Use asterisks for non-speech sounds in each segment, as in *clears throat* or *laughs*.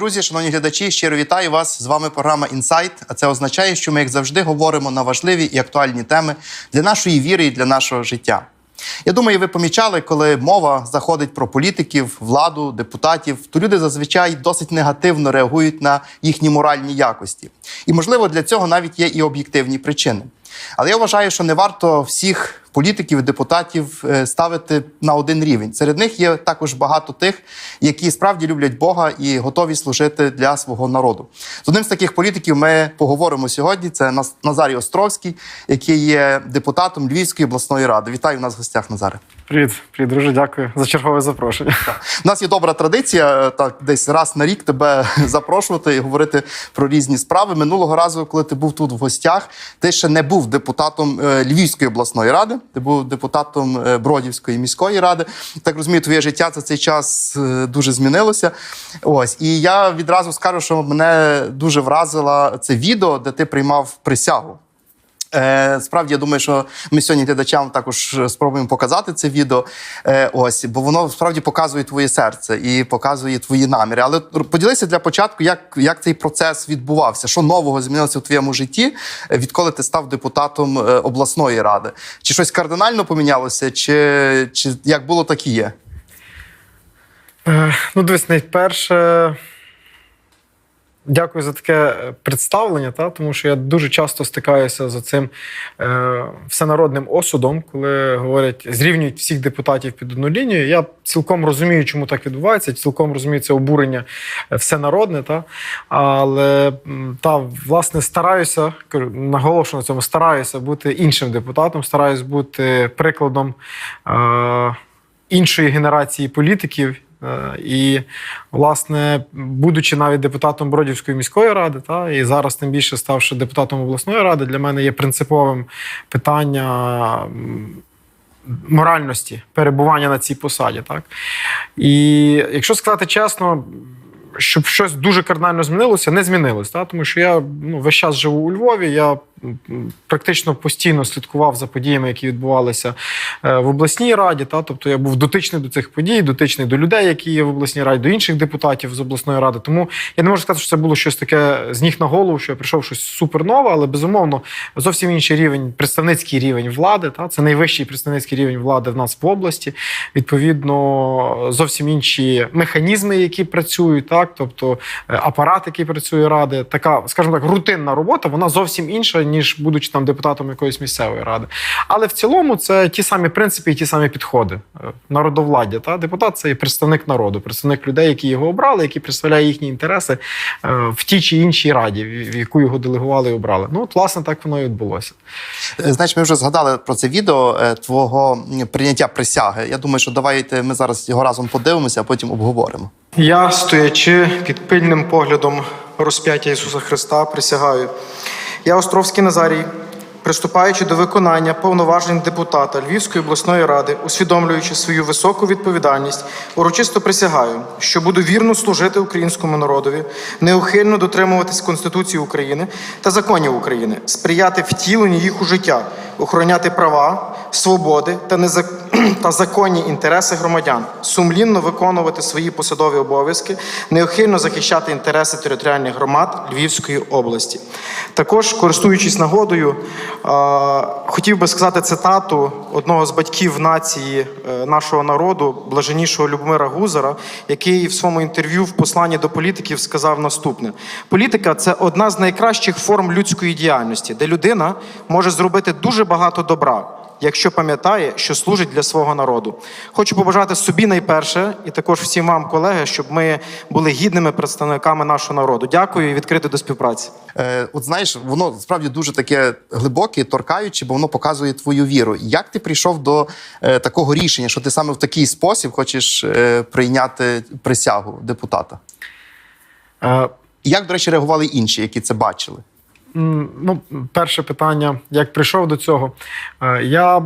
друзі, шановні глядачі, щиро вітаю вас. З вами програма Інсайт. А це означає, що ми, як завжди, говоримо на важливі і актуальні теми для нашої віри і для нашого життя. Я думаю, ви помічали, коли мова заходить про політиків, владу, депутатів, то люди зазвичай досить негативно реагують на їхні моральні якості. І, можливо, для цього навіть є і об'єктивні причини. Але я вважаю, що не варто всіх політиків депутатів е, ставити на один рівень. Серед них є також багато тих, які справді люблять Бога і готові служити для свого народу. З одним з таких політиків ми поговоримо сьогодні. Це Наз- Назарій Островський, який є депутатом Львівської обласної ради. Вітаю нас в гостях, Назаре. Привіт, привіт, друже, дякую за чергове запрошення. У нас є добра традиція е, так десь раз на рік тебе *laughs* запрошувати і говорити про різні справи. Минулого разу, коли ти був тут в гостях, ти ще не був депутатом е, Львівської обласної ради, ти був депутатом е, Бродівської міської ради. Так розумію, твоє життя за цей час е, дуже змінилося. Ось і я відразу скажу, що мене дуже вразило це відео, де ти приймав присягу. Е, справді, я думаю, що ми сьогодні глядачам також спробуємо показати це відео. Е, ось, бо воно справді показує твоє серце і показує твої наміри. Але поділися для початку, як, як цей процес відбувався, що нового змінилося в твоєму житті, е, відколи ти став депутатом е, обласної ради? Чи щось кардинально помінялося, чи, чи як було, так і є? Е, Ну, дивись, найперше, дякую за таке е, представлення, та, тому що я дуже часто стикаюся з цим е, всенародним осудом, коли говорять, зрівнюють всіх депутатів під одну лінію. Я цілком розумію, чому так відбувається, цілком розумію це обурення е, всенародне. Та, але та, власне стараюся, наголошую на цьому, стараюся бути іншим депутатом, стараюся бути прикладом. Е, іншої генерації політиків. Е, І, власне, будучи навіть депутатом Бродівської міської ради, та і зараз тим більше ставши депутатом обласної ради, для мене є принциповим питання моральності перебування на цій посаді. Так? І якщо сказати чесно, щоб щось дуже кардинально змінилося, не змінилось. Та? Тому що я ну, весь час живу у Львові. Я практично постійно слідкував за подіями, які відбувалися е, в обласній раді. Та? Тобто я був дотичний до цих подій, дотичний до людей, які є в обласній раді, до інших депутатів з обласної ради. Тому я не можу сказати, що це було щось таке з ніг на голову, що я прийшов щось супернове, але безумовно зовсім інший рівень, представницький рівень влади. Та? Це найвищий представницький рівень влади в нас в області. Відповідно, зовсім інші механізми, які працюють, так тобто е, апарат, який працює ради, така, скажімо так, рутинна робота, вона зовсім інша, ніж будучи там депутатом якоїсь місцевої ради. Але в цілому це ті самі принципи і ті самі підходи Е, народовладдя. Та депутат це є представник народу, представник людей, які його обрали, які представляє їхні інтереси е, в тій чи іншій раді, в яку його делегували і обрали. Ну, от, власне, так воно і відбулося. Е, Знаєш, ми вже згадали про це відео твого прийняття присяги. Я думаю, що давайте ми зараз його разом подивимося, а потім обговоримо. Я, стоячи під пильним поглядом розп'яття Ісуса Христа, присягаю. Я, Островський Назарій, приступаючи до виконання повноважень депутата Львівської обласної ради, усвідомлюючи свою високу відповідальність, урочисто присягаю, що буду вірно служити українському народові, неухильно дотримуватись Конституції України та законів України, сприяти втіленню їх у життя, охороняти права, свободи та незак... *clears throat* та законні інтереси громадян, сумлінно виконувати свої посадові обов'язки, неухильно захищати інтереси територіальних громад Львівської області. Також, користуючись нагодою, хотів би сказати цитату одного з батьків нації е, нашого народу, блаженнішого Любомира Гузара, який в своєму інтерв'ю в посланні до політиків сказав наступне: політика це одна з найкращих форм людської діяльності, де людина може зробити дуже багато добра якщо пам'ятає, що служить для свого народу. Хочу побажати собі найперше, і також всім вам, колеги, щоб ми були гідними представниками нашого народу. Дякую і відкрити до співпраці. Е, от знаєш, воно справді дуже таке глибоке, торкаюче, бо воно показує твою віру. Як ти прийшов до е, такого рішення, що ти саме в такий спосіб хочеш е, прийняти присягу депутата? Е, як, до речі, реагували інші, які це бачили? Ну, перше питання, як прийшов до цього. Е, Я,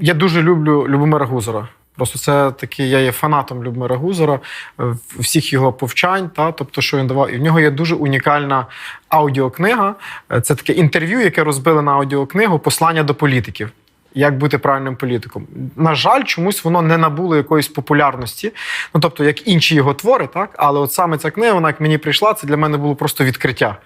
я дуже люблю Любомира Гузера. Просто це такий, я є фанатом Любомира Гузера, е, всіх його повчань, та, тобто, що він давав. І в нього є дуже унікальна аудіокнига. Е, Це таке інтерв'ю, яке розбили на аудіокнигу Послання до політиків. Як бути правильним політиком. На жаль, чомусь воно не набуло якоїсь популярності. Ну тобто, як інші його твори, так але от саме ця книга, вона як мені прийшла, це для мене було просто відкриття.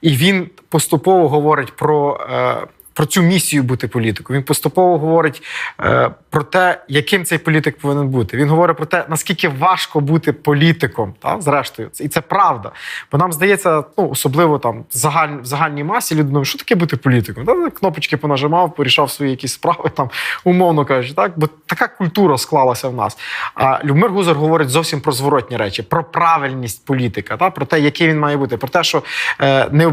І він поступово говорить про. Е, про цю місію бути політиком. Він поступово говорить е, про те, яким цей політик повинен бути. Він говорить про те, наскільки важко бути політиком, та, зрештою. І це правда. Бо нам здається, ну, особливо там загаль, в загальній масі люди думають, що таке бути політиком? Та, кнопочки понажимав, порішав свої якісь справи, там, умовно кажучи, так? бо така культура склалася в нас. А Любомир Гузар говорить зовсім про зворотні речі, про правильність політика, та? про те, який він має бути, про те, що е, не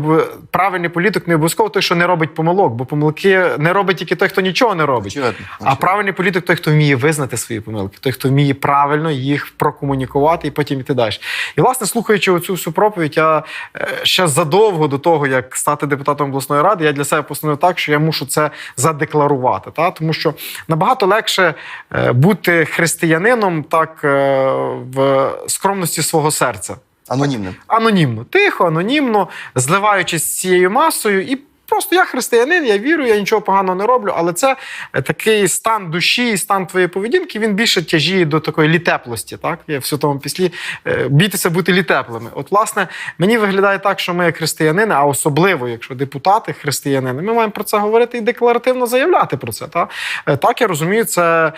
правильний політик не обов'язково той, що не робить помилок, бо помилки не робить тільки той, хто нічого не робить. Очевидно, А правильний політик той, хто вміє визнати свої помилки, той, хто вміє правильно їх прокомунікувати і потім іти далі. І, власне, слухаючи оцю всю проповідь, я е, ще задовго до того, як стати депутатом обласної ради, я для себе постановив так, що я мушу це задекларувати. Та? Тому що набагато легше е, бути християнином так е, в скромності свого серця Анонімним. анонімно, тихо, анонімно, зливаючись з цією масою, і просто я християнин, я вірю, я нічого поганого не роблю. Але це е, такий стан душі стан твоєї поведінки. Він більше тяжіє до такої літеплості. Так є в святому післі е, бійтеся бути літеплими. От, власне, мені виглядає так, що ми, християнини, а особливо, якщо депутати християнини, ми маємо про це говорити і декларативно заявляти про це. Та? Е, Так я розумію, це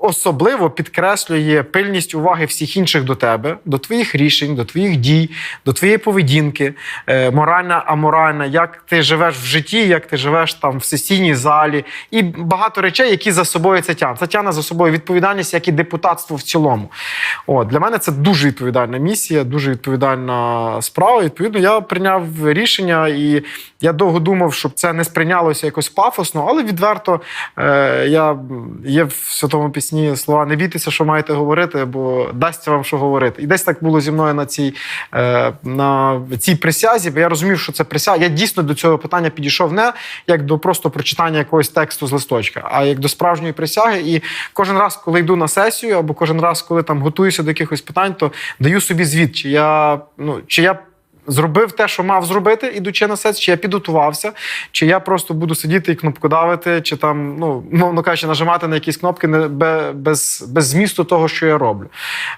особливо підкреслює пильність уваги всіх інших до тебе, до твоїх рішень, до твоїх дій, до твоєї поведінки, моральна, аморальна, як ти живеш в житті, як ти живеш там в сесійній залі, і багато речей, які за собою це тягне. Це тягне за собою відповідальність, як і депутатство в цілому. От, для мене це дуже відповідальна місія, дуже відповідальна справа. Відповідно, я прийняв рішення, і я довго думав, щоб це не сприйнялося якось пафосно, але відверто е, я є в святому пісні слова не бійтеся, що маєте говорити, бо дасться вам що говорити. І десь так було зі мною на цій, е, на цій присязі, бо я розумів, що це присяга. Я дійсно до цього питання підійшов не як до просто прочитання якогось тексту з листочка, а як до справжньої присяги. І кожен раз, коли йду на сесію, або кожен раз, коли там готуюся до якихось питань, то даю собі звіт, чи я ну чи я. Зробив те, що мав зробити, ідучи на сесію, чи я підготувався, чи я просто буду сидіти і кнопкодавити, чи там, ну, мовно кажучи, нажимати на якісь кнопки без, без змісту того, що я роблю.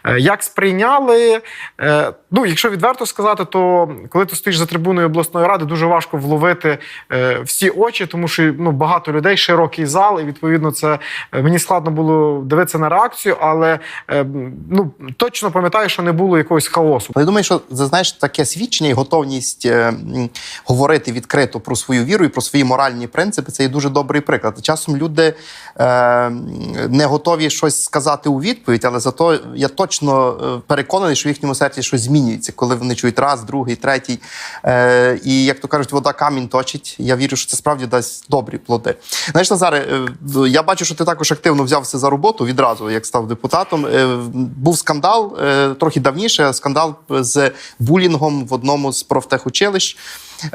Е, Як сприйняли? Е, Ну, якщо відверто сказати, то коли ти стоїш за трибуною обласної ради, дуже важко вловити е, всі очі, тому що ну, багато людей, широкий зал, і відповідно це мені складно було дивитися на реакцію, але ну, точно пам'ятаю, що не було якогось хаосу. Я думаю, що це знаєш таке свідчення і готовність е, говорити відкрито про свою віру і про свої моральні принципи. Це є дуже добрий приклад. Часом люди е, не готові щось сказати у відповідь, але зато я точно е, переконаний, що в їхньому серці щось змінюється, коли вони чують раз, другий, третій. І як то кажуть, вода камінь точить. Я вірю, що це справді дасть добрі плоди. Знаєш, Назаре, я бачу, що ти також активно взявся за роботу відразу, як став депутатом. Був скандал трохи давніше. Скандал з булінгом в одному з профтехучилищ.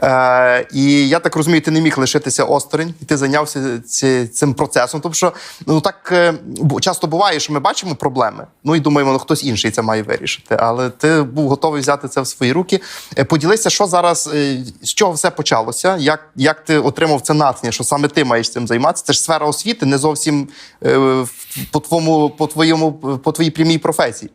Е, і я так розумію, ти не міг лишитися осторонь, і ти зайнявся ці, цим процесом. Тому що ну так е, часто буває, що ми бачимо проблеми. Ну і думаємо, ну хтось інший це має вирішити. Але ти був готовий взяти це в свої руки. Е, Поділися, що зараз е, з чого все почалося? Як, як ти отримав це натхнення, що саме ти маєш цим займатися? Це ж сфера освіти, не зовсім е, по твоєму, по твоєму, по твоїй прямій професії.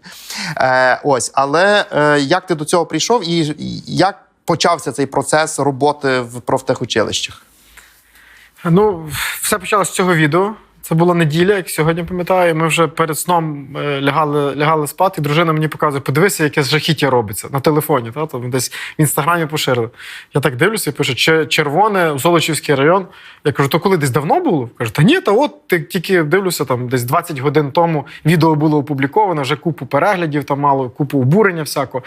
Е, ось, але е, як ти до цього прийшов, і як почався цей процес роботи в профтехучилищах? Ну, все почалося з цього відео. Це була неділя, як сьогодні пам'ятаю. Ми вже перед сном е, лягали, лягали спати. і Дружина мені показує, подивися, яке жахіття робиться на телефоні. Та? Там десь в інстаграмі поширили. Я так дивлюся і пишу, «Че- червоне, Золочівський район. Я кажу, то коли десь давно було? Каже, та ні, та от тільки дивлюся, там десь 20 годин тому відео було опубліковано, вже купу переглядів, там мало, купу обурення всякого.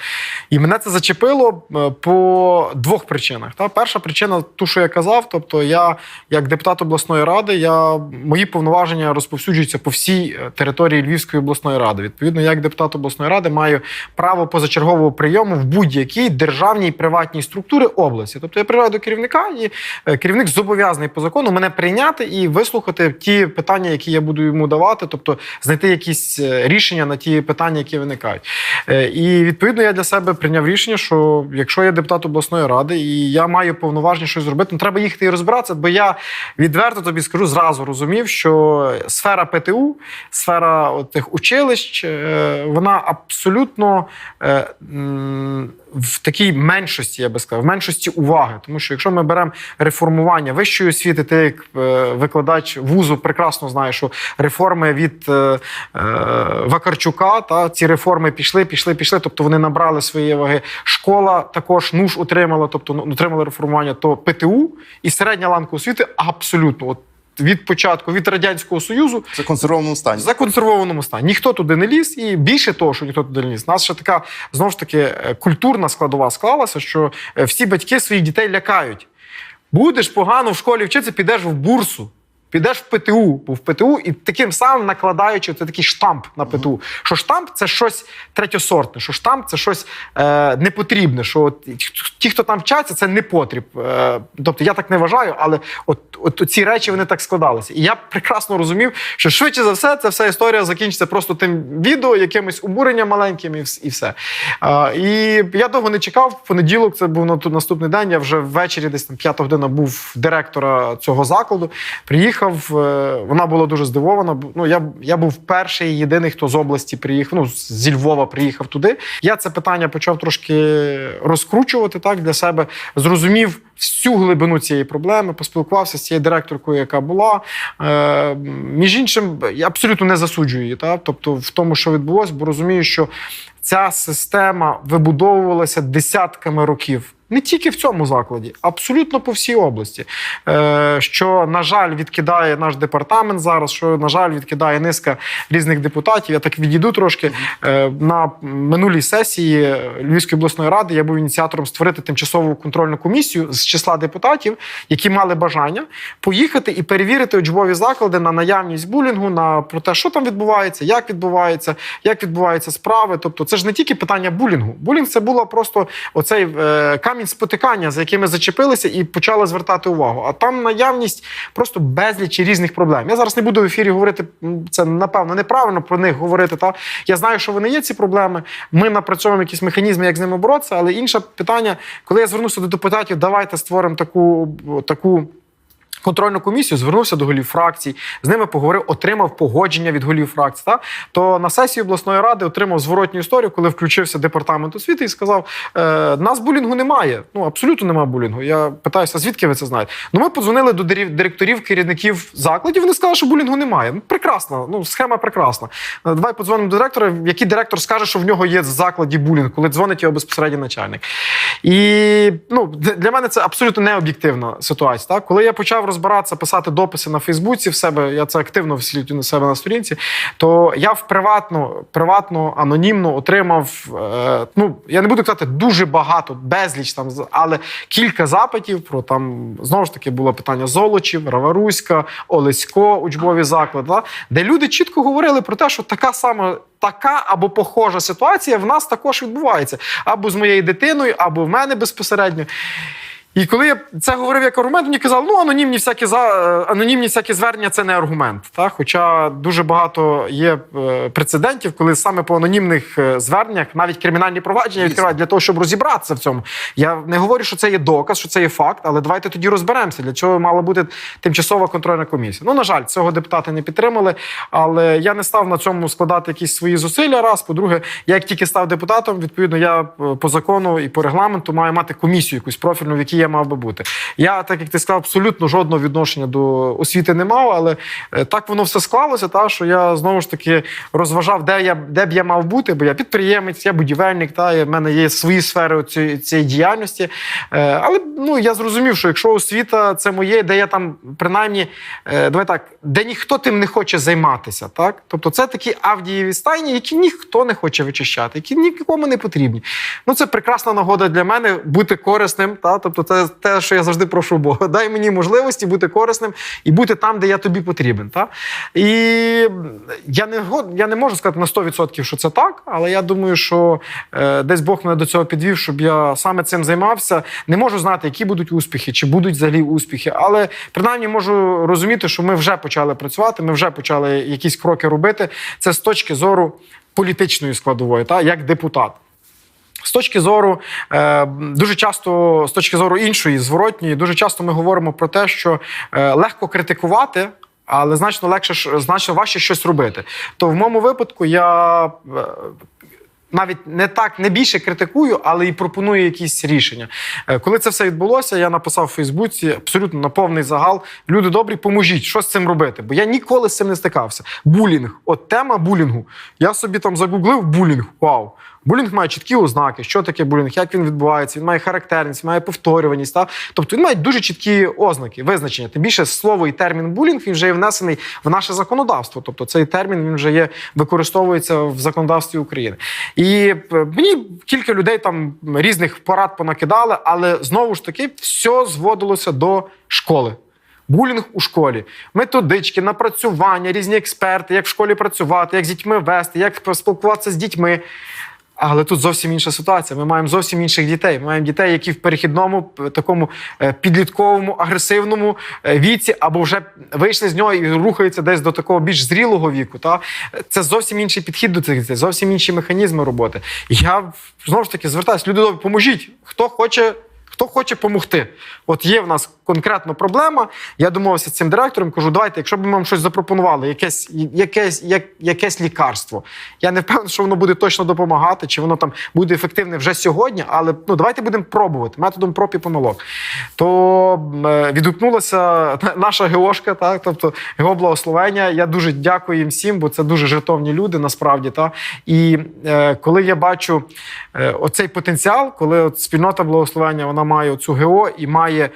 І мене це зачепило е, по двох причинах. Та? Перша причина, ту, що я казав, тобто я, як депутат обласної ради, я мої повноваження повноваження розповсюджуються по всій е, території Львівської обласної ради. Відповідно, як депутат обласної ради маю право позачергового прийому в будь-якій державній приватній структурі області. Тобто я приїжджаю до керівника, і е, керівник зобов'язаний по закону мене прийняти і вислухати ті питання, які я буду йому давати, тобто знайти якісь е, рішення на ті питання, які виникають. І відповідно я для себе прийняв рішення, що якщо я депутат обласної ради і я маю повноваження щось зробити, то треба їхати і розбиратися, бо я відверто тобі скажу зразу розумів, що сфера ПТУ, сфера тих училищ, е, вона абсолютно е, в такій меншості, я би сказав, в меншості уваги. Тому що якщо ми беремо реформування вищої освіти, ти як е, викладач вузу прекрасно знаєш, що реформи від Вакарчука, та ці реформи пішли, пішли, пішли. Тобто вони набрали свої ваги. Школа також нуж отримала, тобто ну, отримала реформування, то ПТУ і середня ланка освіти абсолютно. Від початку, від Радянського Союзу в консервованому стані. в законсервованому стані. Ніхто туди не ліз, і більше того, що ніхто туди не ліз. У нас ще така знову ж таки е, культурна складова склалася, що е, всі батьки своїх дітей лякають. Будеш погано в школі вчитися, підеш в бурсу. Підеш в ПТУ, бо в ПТУ і таким самим накладаючи це такий штамп на ПТУ. Що штамп це щось третьосортне, що штамп це щось е, непотрібне. Що от, ті, хто там вчаться, це не потріб. Е, тобто я так не вважаю, але от, от ці речі вони так складалися. І я прекрасно розумів, що швидше за все ця вся історія закінчиться просто тим відео, якимось обуренням маленьким і і все. А, і я довго не чекав. В понеділок це був на наступний день. Я вже ввечері, десь там п'ята година, був директора цього закладу. Приїхав. Е, Вона була дуже здивована. Ну я, я був перший єдиний, хто з області приїхав. Ну зі Львова приїхав туди. Я це питання почав трошки розкручувати так для себе. Зрозумів всю глибину цієї проблеми, поспілкувався з цією директоркою, яка була. Е, між іншим, я абсолютно не засуджую її, та? тобто в тому, що відбулося, бо розумію, що ця система вибудовувалася десятками років. Не тільки в цьому закладі, абсолютно по всій області. Е, що, на жаль, відкидає наш департамент зараз, що, на жаль, відкидає низка різних депутатів. Я так відійду трошки. Е, на минулій сесії Львівської обласної ради я був ініціатором створити тимчасову контрольну комісію з числа депутатів, які мали бажання поїхати і перевірити учбові заклади на наявність булінгу, на про те, що там відбувається, як відбувається, як відбуваються справи. Тобто, це ж не тільки питання булінгу. Булінг це було просто оцей е, камінь спотикання, за якими зачепилися і почали звертати увагу. А там наявність просто безлічі різних проблем. Я зараз не буду в ефірі говорити. Це напевно неправильно про них говорити. Та я знаю, що вони є ці проблеми. Ми напрацьовуємо якісь механізми, як з ними боротися. Але інше питання, коли я звернувся до депутатів, давайте створимо таку таку. Контрольну комісію звернувся до голів фракцій, з ними поговорив, отримав погодження від голів фракцій. Та? То на сесії обласної ради отримав зворотню історію, коли включився департамент освіти і сказав: е, нас булінгу немає. Ну абсолютно немає булінгу. Я питаюся, звідки ви це знаєте? Ну ми подзвонили до директорів, керівників закладів. Вони сказали, що булінгу немає. Ну прекрасно, ну схема прекрасна. Е, Давай подзвонимо до директора, який директор скаже, що в нього є в закладі булінг, коли дзвонить його безпосередньо начальник. І ну, для мене це абсолютно необ'єктивна ситуація. Так? Коли я почав розбиратися, писати дописи на Фейсбуці в себе, я це активно вслідю на себе на сторінці, то я в приватно, приватно, анонімно отримав, е, ну, я не буду казати дуже багато, безліч там, але кілька запитів про там, знову ж таки, було питання Золочів, Раваруська, Олесько, учбові заклади, да? де люди чітко говорили про те, що така сама. Така або похожа ситуація в нас також відбувається або з моєю дитиною, або в мене безпосередньо. І коли я це говорив як аргумент, мені казали, ну анонімні всякі за е, анонімні всякі звернення це не аргумент. Та? Хоча дуже багато є е, прецедентів, коли саме по анонімних е, зверненнях навіть кримінальні провадження відкривають для того, щоб розібратися в цьому. Я не говорю, що це є доказ, що це є факт, але давайте тоді розберемося, для чого мала бути тимчасова контрольна комісія. Ну, на жаль, цього депутати не підтримали, але я не став на цьому складати якісь свої зусилля. Раз, по-друге, я як тільки став депутатом, відповідно, я по закону і по регламенту маю мати комісію якусь профільну, в якій я мав би бути. Я, так як ти сказав, абсолютно жодного відношення до освіти не мав, але е, так воно все склалося, та що я знову ж таки розважав, де я де б я мав бути, бо я підприємець, я будівельник, та і в мене є свої сфери цієї, цієї діяльності. Е, але ну я зрозумів, що якщо освіта це моє, де я там принаймні, е, давай так, де ніхто тим не хоче займатися, так тобто це такі авдієві стайні, які ніхто не хоче вичищати, які нікому не потрібні. Ну це прекрасна нагода для мене бути корисним. Та тобто, це те, те, що я завжди прошу Бога. Дай мені можливості бути корисним і бути там, де я тобі потрібен. Та? І я не, я не можу сказати на 100%, що це так, але я думаю, що е, десь Бог мене до цього підвів, щоб я саме цим займався. Не можу знати, які будуть успіхи, чи будуть взагалі успіхи, але принаймні можу розуміти, що ми вже почали працювати, ми вже почали якісь кроки робити. Це з точки зору політичної складової, та, як депутат. З точки зору е, дуже часто, з точки зору іншої, зворотньої, дуже часто ми говоримо про те, що е, легко критикувати. Але значно легше значно важче щось робити. То в моєму випадку я е, навіть не так не більше критикую, але і пропоную якісь рішення. Коли це все відбулося, я написав в Фейсбуці абсолютно на повний загал. Люди добрі, поможіть, що з цим робити. Бо я ніколи з цим не стикався. Булінг, от тема булінгу. Я собі там загуглив булінг. Вау! Булінг має чіткі ознаки, що таке булінг, як він відбувається, він має характерність, має повторюваність. Та? Тобто він має дуже чіткі ознаки, визначення. Тим більше слово і термін булінг він вже є внесений в наше законодавство. Тобто цей термін він вже є використовується в законодавстві України. І е, мені кілька людей там різних порад понакидали, але знову ж таки все зводилося до школи. Булінг у школі, методички, напрацювання, різні експерти, як в школі працювати, як з дітьми вести, як спілкуватися з дітьми. Але тут зовсім інша ситуація. Ми маємо зовсім інших дітей. Ми маємо дітей, які в перехідному такому е, підлітковому, агресивному е, віці, або вже вийшли з нього і рухаються десь до такого більш зрілого віку. Та це зовсім інший підхід до цих дітей, зовсім інші механізми роботи. Я знову ж таки звертаюся, люди допоможіть, хто хоче. Хто хоче допомогти? От є в нас конкретно проблема. Я домовився з цим директором, кажу, давайте, якщо б ми вам щось запропонували, якесь, якесь, як, якесь лікарство. Я не впевнений, що воно буде точно допомагати, чи воно там буде ефективне вже сьогодні, але ну, давайте будемо пробувати методом проб і помилок. То е, відгукнулася *laughs* наша ГОшка, так, тобто ГО благословення. Я дуже дякую їм всім, бо це дуже жертовні люди насправді. Та. І е, коли я бачу е, оцей потенціал, коли от спільнота благословення вона має цю ГО і має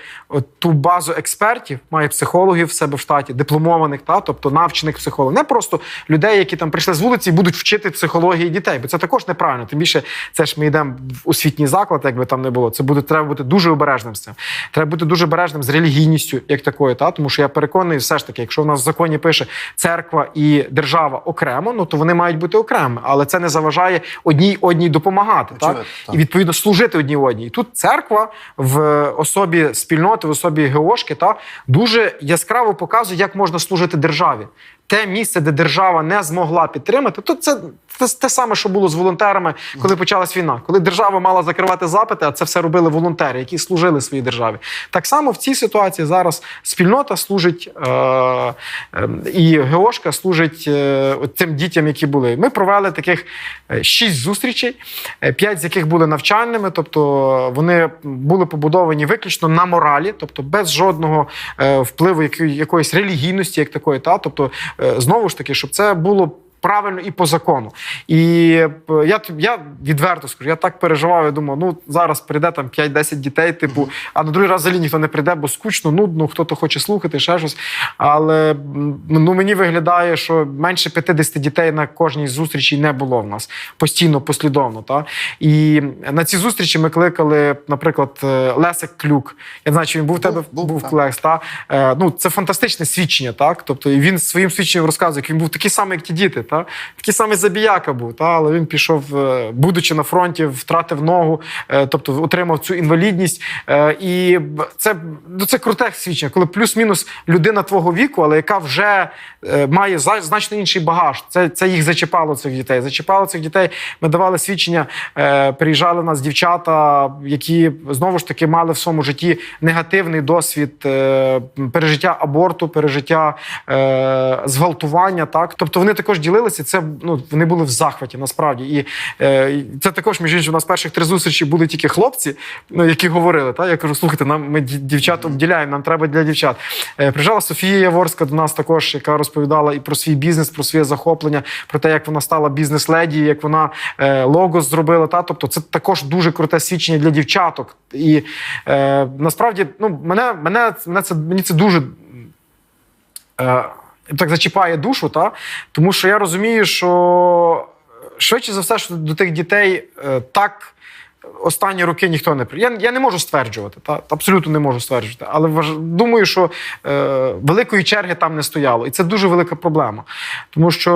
ту базу експертів, має психологів в себе в штаті, дипломованих, та, тобто навчених психологів, не просто людей, які там прийшли з вулиці і будуть вчити психології дітей, бо це також неправильно. Тим більше це ж ми йдемо в освітній заклад, якби там не було. Це буде треба бути дуже обережним з цим. Треба бути дуже обережним з релігійністю, як такою, та тому що я переконаний, все ж таки, якщо в нас в законі пише церква і держава окремо, ну то вони мають бути окремі, але це не заважає одній одній допомагати, так? Так. і відповідно служити одній одній. І тут церква в особі спільноти, в особі ГОшки, та дуже яскраво показує, як можна служити державі. Те місце, де держава не змогла підтримати, то це те, те саме, що було з волонтерами, коли почалась війна. Коли держава мала закривати запити, а це все робили волонтери, які служили своїй державі. Так само в цій ситуації зараз спільнота служить е, е, і ГОшка служить е, тим дітям, які були. Ми провели таких е, шість зустрічей, е, п'ять з яких були навчальними, тобто вони були побудовані виключно на моралі, тобто без жодного е, впливу якої- якоїсь релігійності, як такої, та тобто знову ж таки, щоб це було. Правильно і по закону. І е, я, я відверто скажу, я так переживав, я думав, ну зараз прийде там 5-10 дітей, типу, а на другий раз взагалі ніхто не прийде, бо скучно, нудно, хто-то хоче слухати, ще щось. Але ну, мені виглядає, що менше 50 дітей на кожній зустрічі не було в нас постійно, послідовно. Та? І на ці зустрічі ми кликали, наприклад, е, Лесик Клюк. Я знаю, чи він був в тебе був, був так. Лекс. Та? Е, ну, це фантастичне свідчення, так? Тобто, він своїм свідченням розказує, як він був такий самий, як ті діти. Та? Такий самий забіяка був, та? але він пішов, е, будучи на фронті, втратив ногу, е, тобто отримав цю інвалідність. Е, І це, ну, це круте свідчення, коли плюс-мінус людина твого віку, але яка вже має значно інший багаж. Це, це їх зачіпало цих дітей. Зачіпало цих дітей. Ми давали свідчення, приїжджали нас дівчата, які знову ж таки мали в своєму житті негативний досвід пережиття аборту, пережиття зґвалтування. Так, тобто вони також ділилися. Це ну вони були в захваті насправді. І е, це також між іншим, у нас перших три зустрічі були тільки хлопці, ну які говорили. Та я кажу, слухайте, нам ми ді- дівчат обділяємо, нам треба для дівчат. Е, приїжджала Софія Яворська до нас також, яка розповідала і про свій бізнес, про своє захоплення, про те, як вона стала бізнес-леді, як вона е, логос зробила. Та тобто, це також дуже круте свідчення для дівчаток. І е, насправді, ну мене, мене, мене це мені це дуже е, так зачіпає душу, та? тому що я розумію, що швидше за все, що до тих дітей е, так останні роки ніхто не я, я не можу стверджувати, та абсолютно не можу стверджувати. Але важ... думаю, що е, великої черги там не стояло, і це дуже велика проблема, тому що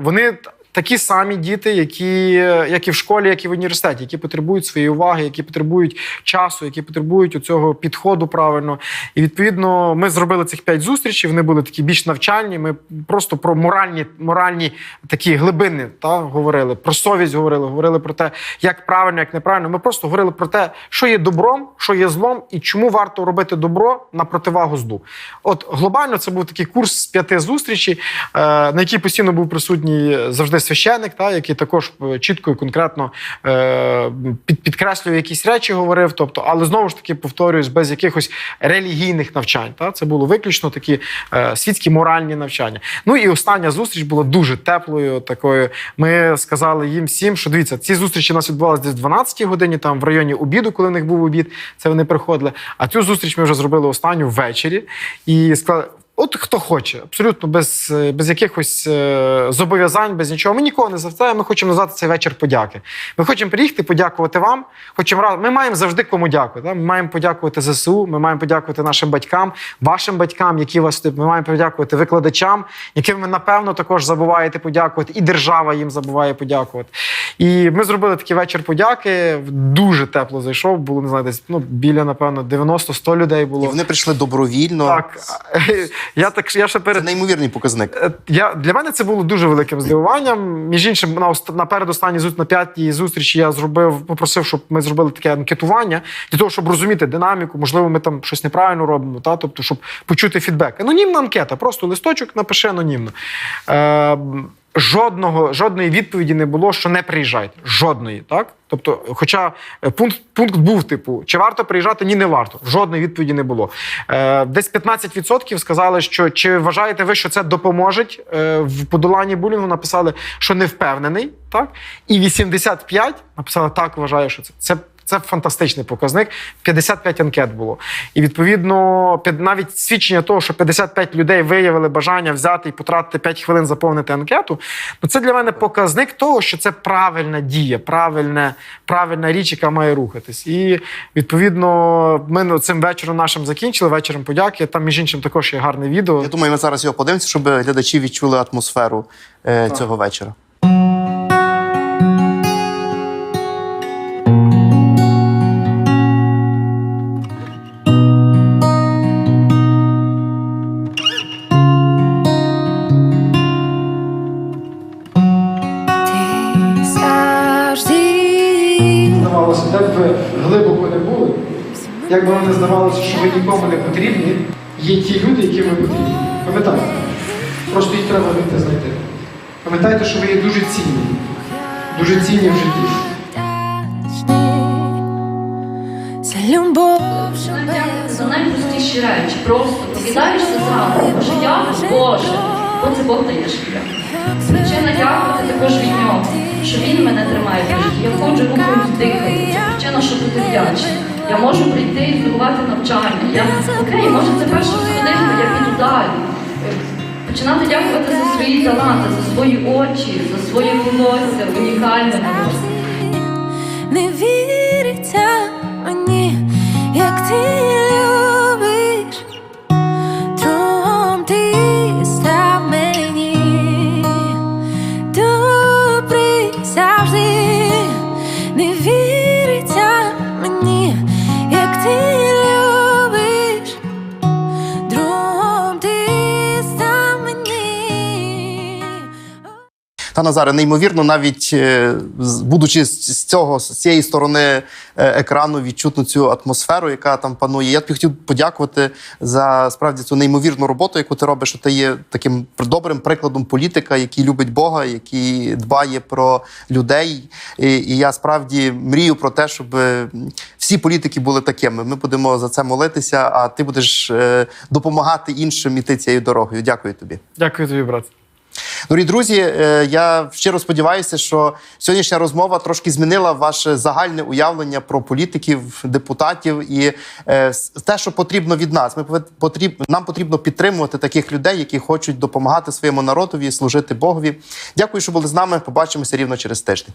вони. Такі самі діти, які як і в школі, як і в університеті, які потребують своєї уваги, які потребують часу, які потребують цього підходу правильно. І відповідно ми зробили цих п'ять зустрічей. Вони були такі більш навчальні. Ми просто про моральні, моральні такі глибини та говорили, про совість говорили, говорили про те, як правильно, як неправильно. Ми просто говорили про те, що є добром, що є злом, і чому варто робити добро на противагу злу. От глобально це був такий курс з п'яти зустрічей, е, на якій постійно був присутній завжди священник, та який також е, чітко і конкретно е, під, підкреслює якісь речі, говорив. Тобто, але знову ж таки повторююсь, без якихось релігійних навчань. Та це було виключно такі е, світські моральні навчання. Ну і остання зустріч була дуже теплою. Такою ми сказали їм всім, що дивіться, ці зустрічі у нас відбувалися десь в 12 годині, там в районі обіду, коли в них був обід. Це вони приходили. А цю зустріч ми вже зробили останню ввечері і сказали. От хто хоче, абсолютно без, е, без якихось е, зобов'язань, без нічого. Ми нікого не завтаємо. Ми хочемо назвати цей вечір подяки. Ми хочемо приїхати, подякувати вам. Хочемо раз. Ми маємо завжди кому дякувати. Ми маємо подякувати ЗСУ. Ми маємо подякувати нашим батькам, вашим батькам, які вас ми маємо подякувати викладачам, яким ви напевно також забуваєте подякувати, і держава їм забуває подякувати. І ми зробили такий вечір подяки. Дуже тепло зайшов. Було не знаю, десь ну біля напевно 90-100 людей було. І вони прийшли добровільно. Так, я так я ще Це неймовірний показник. Е, я для мене це було дуже великим здивуванням. Між іншим, на ост- на передостанній зустріч, на п'ятій зустрічі я зробив, попросив, щоб ми зробили таке анкетування для того, щоб розуміти динаміку. Можливо, ми там щось неправильно робимо, та тобто, щоб почути фідбек. Анонімна анкета, просто листочок напиши анонімно. Е, Жодного, жодної відповіді не було, що не приїжджайте. Жодної, так? Тобто, хоча е, пункт, пункт був, типу, чи варто приїжджати, ні, не варто. Жодної відповіді не було. Е, десь 15% сказали, що чи вважаєте ви, що це допоможе е, в подоланні булінгу, написали, що не впевнений, так? І 85 написали, так, вважаю, що це. Це це фантастичний показник. 55 анкет було. І відповідно, під- навіть свідчення того, що 55 людей виявили бажання взяти і потратити 5 хвилин заповнити анкету. Ну це для мене показник того, що це правильна дія, правильна, правильна річ, яка має рухатись. І відповідно, ми цим вечором нашим закінчили. Вечором подяки. Там між іншим також є гарне відео. Я думаю, ми зараз його подивимося, щоб глядачі відчули атмосферу е, цього вечора. Є ті люди, які ви потрібні. Пам'ятайте, просто їх треба вміти знайти. Пам'ятайте, що ви є дуже цінні, дуже цінні в житті. за любов, За найпростіші речі. Просто прокидаєшся зранку, кажеш, я Боже, оце Бог дає шлях. Причина дякувати також від нього, що він мене тримає в житті. Я ходжу рухаюсь, дихаю. Це причина, щоб бути вдячним. Я можу прийти і здобувати навчання. Я окей, може це перша година, я піду далі. Починати дякувати за свої таланти, за свої очі, за своє волосся, унікальне волосся. не віриться мені, як ти Назаре, неймовірно, навіть е, будучи з цього з цієї сторони е, екрану, відчутно цю атмосферу, яка там панує. Я б хотів подякувати за справді цю неймовірну роботу, яку ти робиш. що Ти є таким добрим прикладом політика, який любить Бога, який дбає про людей. І, і я справді мрію про те, щоб е, всі політики були такими. Ми будемо за це молитися, а ти будеш допомагати іншим іти цією дорогою. Дякую тобі. Дякую тобі, брат. Дорогі друзі, е, я щиро сподіваюся, що сьогоднішня розмова трошки змінила ваше загальне уявлення про політиків, депутатів і е, те, що потрібно від нас. Ми пове- потріб, нам потрібно підтримувати таких людей, які хочуть допомагати своєму народові, служити Богові. Дякую, що були з нами. Побачимося рівно через тиждень.